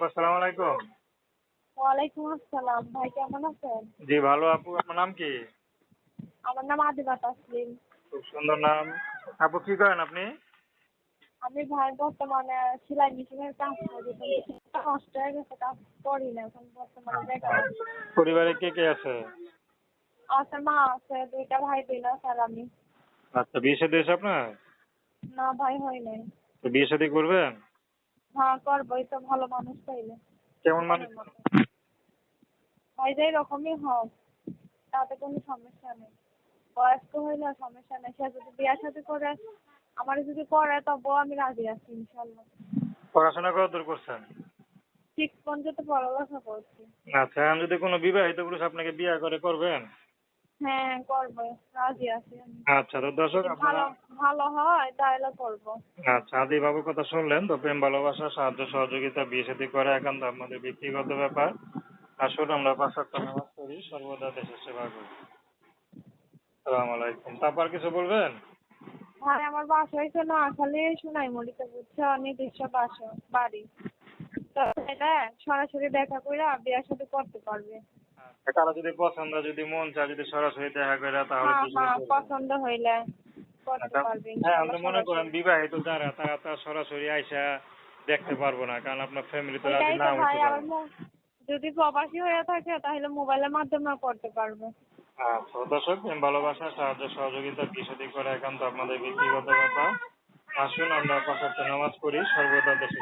আপু আসসালামু আলাইকুম। ওয়ালাইকুম আসসালাম। ভাই কেমন আছেন? জি ভালো আপু। আপনার নাম কি? আমার নাম আদিবা তাসলিম। খুব সুন্দর নাম। আপু কি করেন আপনি? আমি ভাই বর্তমানে সেলাই মেশিনের কাজ করি। নষ্ট হয়ে গেছে কাজ করি না। এখন বর্তমানে বেকার। পরিবারে কে কে আছে? আছে মা আছে দুইটা ভাই বোন আছে আর আমি। আচ্ছা বিয়ে শাদী আপনার? না ভাই হয় নাই। তো বিয়ে শাদী করবেন? হ্যাঁ করবোই তো ভালো মানুষ পাইলে। কেমন মানুষ? ভাই যেই রকমই হোক তাতে কোনো সমস্যা নেই। বয়স্ক হইলে সমস্যা নেই। সে যদি বিয়ে সাথে করে আমার যদি করে তবুও আমি রাজি আছি ইনশাল্লাহ। পড়াশোনা কত দূর করছেন? সিক্স পর্যন্ত পড়ালেখা করছি। আচ্ছা এখন যদি কোনো বিবাহিত পুরুষ আপনাকে বিয়ে করে করবেন? হ্যাঁ করব। রাজি আছি আচ্ছা তো দর্শক ভালো ভালো হয় তাহলে করব। আচ্ছা আদি বাবুর কথা শুনলেন তো প্রেম ভালোবাসা সাহায্য সহযোগিতা বিয়ে সাথে করা একান্ত আপনাদের ব্যক্তিগত ব্যাপার। আসুন আমরা পাঁচ নামাজ করি সর্বদা দেশের সেবা করি। সালাম আলাইকুম। তারপর কিছু বলবেন? ভাই আমার বাসা হয়েছে নোয়াখালী সোনাইমুড়িতে বুঝছ? নিজস্ব বাসা বাড়ি। তো এটা সরাসরি দেখা করে বিয়ের সাথে করতে পারবে। কারও যদি পছন্দ যদি মন চায় যদি সরাসরি দেখা করে তাহলে হ্যাঁ হ্যাঁ পছন্দ হইলে আচ্ছা, হ্যাঁ আপনি মনে করেন বিবাহিত যারা তারা তো সরাসরি আইসা দেখতে পারব না কারণ আপনার ফ্যামিলি তো রাজি না হইতে পারে। যদি প্রবাসী হয়ে থাকে তাহলে মোবাইলের মাধ্যমে করতে পারবে। আচ্ছা দর্শক ভালোবাসা সাহায্য সহযোগিতা বিষয়টি করে একান্ত আপনাদের ব্যক্তিগত ব্যাপার। আসুন আমরা ওয়াক্ত নামাজ পড়ি সর্বদা দেশের